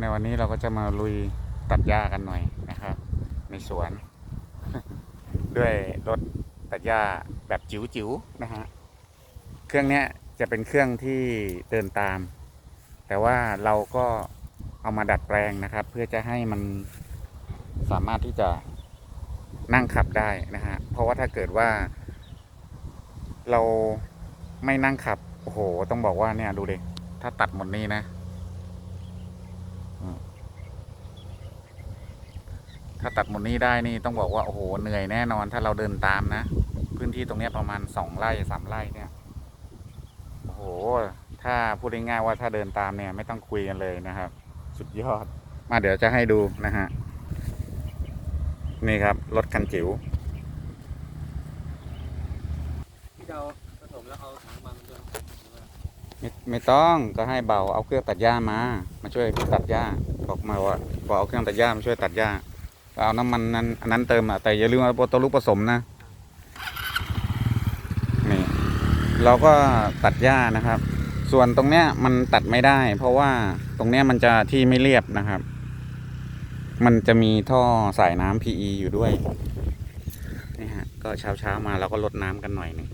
ในวันนี้เราก็จะมาลุยตัดหญ้ากันหน่อยนะครับ ในสวน ด้วยรถตัดหญ้าแบบจิ๋วๆนะฮะเครื่องเนี้ยจะเป็นเครื่องที่เดินตาม แต่ว่าเราก็เอามาดัดแปลงนะครับ เพื่อจะให้มันสามารถที่จะนั่งขับได้นะฮะเพราะว่าถ้าเกิดว่า เราไม่นั่งขับโอ้โห ต้องบอกว่าเนี่ยดูดิถ้าตัดหมดนี้นะ ถ้าตัดหมดนี้ได้นี่ต้องบอกว่าโอ้โหเหนื่อยแน่นอน ถ้าเราเดินตามนะ พื้นที่ตรงนี้ประมาณสองไร่สามไร่เนี่ยโอ้โห ถ้าพูดง่ายๆว่าถ้าเดินตามเนี่ย ไม่ต้องคุยกันเลยนะครับ สุดยอด มาเดี๋ยวจะให้ดูนะฮะนี่ครับรถคันจิ๋วที่เราผสมแล้วเอาถังมันด้วยไม่ไม่ต้องก็ให้เบาเอาเครื่องตัดหญ้ามา มาช่วยตัดหญ้าบอกมาว่าบอกเอาเครื่องตัดหญ้ามาช่วยตัดหญ้า เอาน้ำมันนั้นอันนั้นเติมอะแต่อย่าลืมเอาตัวลูกผสมนะนี่เราก็ตัดหญ้านะครับ ส่วนตรงเนี้ยมันตัดไม่ได้ เพราะว่าตรงเนี้ยมันจะที่ไม่เรียบนะครับ มันจะมีท่อสายน้ำ PE อยู่ด้วยนี่ฮะก็เช้าเช้ามาเราก็ลดน้ำกันหน่อยนึง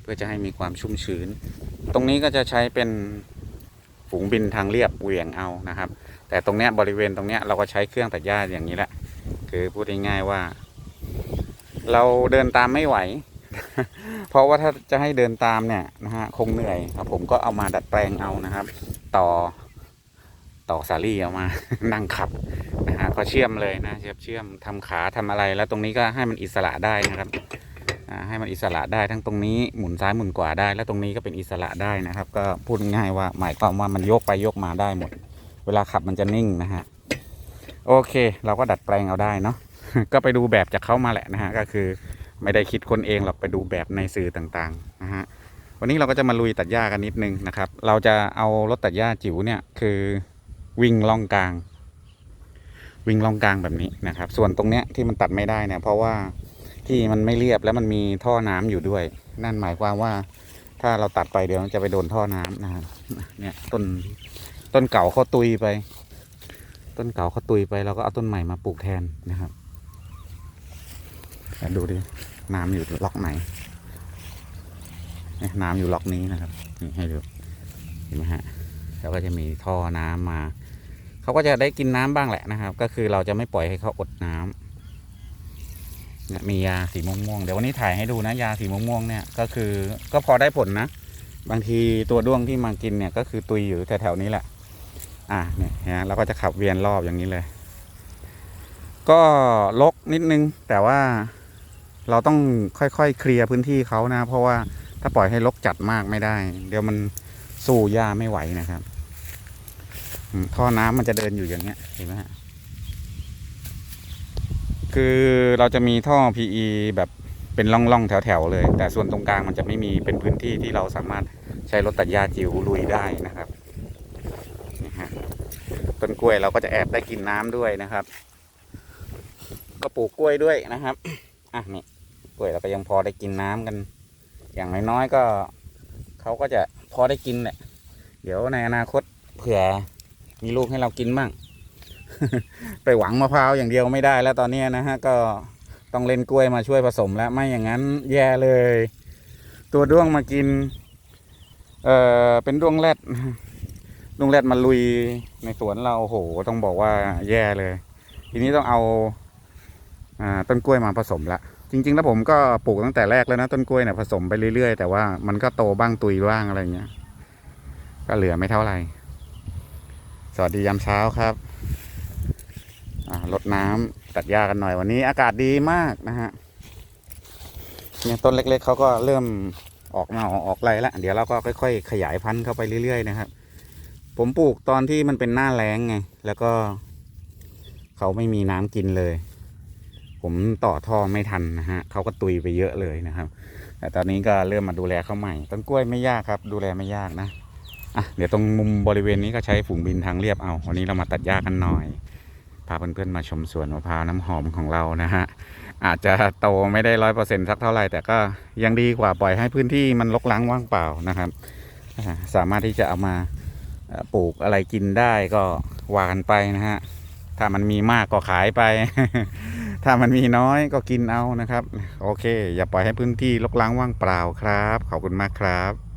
เพื่อจะให้มีความชุ่มชื้น ตรงนี้ก็จะใช้เป็นฝูงบินทางเรียบเหวี่ยงเอานะครับ แต่ตรงเนี้ยบริเวณตรงเนี้ยเราก็ใช้เครื่องตัดหญ้าอย่างนี้แหละ คือพูดง่ายๆว่า เราเดินตามไม่ไหว เพราะว่าถ้าจะให้เดินตามเนี่ยนะฮะคงเหนื่อยครับผมก็เอามาดัดแปลงเอานะครับ ต่อต่อสาลี่เอามา นั่งขับนะฮะก็เชื่อมเลยนะเชื่อมเชื่อมทำขาทำอะไร แล้วตรงนี้ก็ให้มันอิสระได้นะครับให้มันอิสระได้ทั้งตรงนี้หมุนซ้ายหมุนขวาได้ แล้วตรงนี้ก็เป็นอิสระได้นะครับ ก็พูดง่ายๆว่าหมายความว่ามันโยกไปโยกมาได้หมด เวลาขับมันจะนิ่งนะฮะ โอเค เราก็ดัดแปลงเอาได้เนาะก็ไปดูแบบจากเขามาแหละนะฮะก็คือไม่ได้คิดคนเองหรอกไปดูแบบในสื่อต่างๆนะฮะวันนี้เราก็จะมาลุยตัดหญ้ากันนิดนึงนะครับ เราจะเอารถตัดหญ้าจิ๋วเนี่ยคือวิ่งล่องกลาง วิ่งล่องกลางแบบนี้นะครับ ส่วนตรงเนี้ยที่มันตัดไม่ได้เนี่ยเพราะว่าที่มันไม่เรียบแล้วมันมีท่อน้ำอยู่ด้วย นั่นหมายความว่าถ้าเราตัดไปเดี๋ยวมันจะไปโดนท่อน้ำนะเนี่ยต้นต้นเก่าเขาตุยไป ต้นเก่าเขาตุยไปเราก็เอาต้นใหม่มาปลูกแทนนะครับดูดิน้ำอยู่ล็อกไหนนี่ยน้ำอยู่ล็อกนี้นะครับนี่ให้ดูเห็นไหมฮะแล้วก็จะมีท่อน้ำมา เขาก็จะได้กินน้ำบ้างแหละนะครับ ก็คือเราจะไม่ปล่อยให้เขาอดน้ำเนี่ยมียาสีม่วงๆเดี๋ยววันนี้ถ่ายให้ดูนะ ยาสีม่วงๆเนี่ยก็คือก็พอได้ผลนะ บางทีตัวด้วงที่มากินเนี่ยก็คือตุยอยู่แถวๆนี้แหละ อะเนี่ยนะเราก็จะขับเวียนรอบอย่างนี้เลย ก็ลกนิดนึง แต่ว่าเราต้องค่อยๆเคลียร์พื้นที่เขานะ เพราะว่าถ้าปล่อยให้ลกจัดมากไม่ได้ เดี๋ยวมันสู้หญ้าไม่ไหวนะครับท่อน้ำมันจะเดินอยู่อย่างเงี้ยเห็นไหมฮะคือเราจะมีท่อ PE แบบเป็นร่องๆ แถวๆเลย แต่ส่วนตรงกลางมันจะไม่มีเป็นพื้นที่ที่เราสามารถใช้รถตัดหญ้าจิ๋วลุยได้นะครับ ต้นกล้วยเราก็จะแอบได้กินน้ำด้วยนะครับ ก็ปลูกกล้วยด้วยนะครับอะนี่กล้วยเราก็ยังพอได้กินน้ำกัน อย่างน้อยๆก็เขาก็จะพอได้กินแหละเดี๋ยวในอนาคตเผื่อมีลูกให้เรากินบ้างไปหวังมะพร้าวอย่างเดียวไม่ได้แล้วตอนนี้นะฮะก็ต้องเล่นกล้วยมาช่วยผสมแล้วไม่อย่างนั้นแย่เลย ตัวด้วงมากิน เอ่อเป็นด้วงแรด นะฮะด้วงแรดมาลุยในสวนเราโอ้โหต้องบอกว่าแย่เลย ทีนี้ต้องเอาอต้นกล้วยมาผสมละจริง ๆ แล้วผมก็ปลูกตั้งแต่แรกแล้วนะต้นกล้วยเนี่ยผสมไปเรื่อยๆ แต่ว่ามันก็โตบ้างตุยบ้างอะไรเงี้ย ก็เหลือไม่เท่าไหร่ สวัสดียามเช้าครับรดน้ำตัดหญ้ากันหน่อยวันนี้อากาศดีมากนะฮะเนี่ยต้นเล็ก ๆเขาก็เริ่มออกมาออกไรแล้วเดี๋ยวเราก็ค่อย ๆ ขยายพันธุ์เข้าไปเรื่อยๆนะครับ ผมปลูกตอนที่มันเป็นหน้าแล้งไง แล้วก็ เขาไม่มีน้ำกินเลย ผมต่อท่อไม่ทันนะฮะเขาก็ตุยไปเยอะเลยนะครับ แต่ตอนนี้ก็เริ่มมาดูแลเขาใหม่ต้นกล้วยไม่ยากครับ ดูแลไม่ยากนะอะเดี๋ยวตรงมุมบริเวณนี้ก็ใช้ฝูงบินทางเรียบเอาวันนี้เรามาตัดหญ้ากันหน่อยพาเพื่อนๆมาชมสวนมะพร้าวน้ำหอมของเรานะฮะอาจจะโตไม่ได้ร้อยเปอร์เซ็นต์สักเท่าไหร่แต่ก็ยังดีกว่าปล่อยให้พื้นที่มันรกล้างว่างเปล่านะครับ สามารถที่จะเอามา ปลูกอะไรกินได้ก็ว่ากันไปนะฮะ ถ้ามันมีมากก็ขายไป ถ้ามันมีน้อยก็กินเอานะครับ โอเค อย่าปล่อยให้พื้นที่รกล้างว่างเปล่าครับ ขอบคุณมากครับ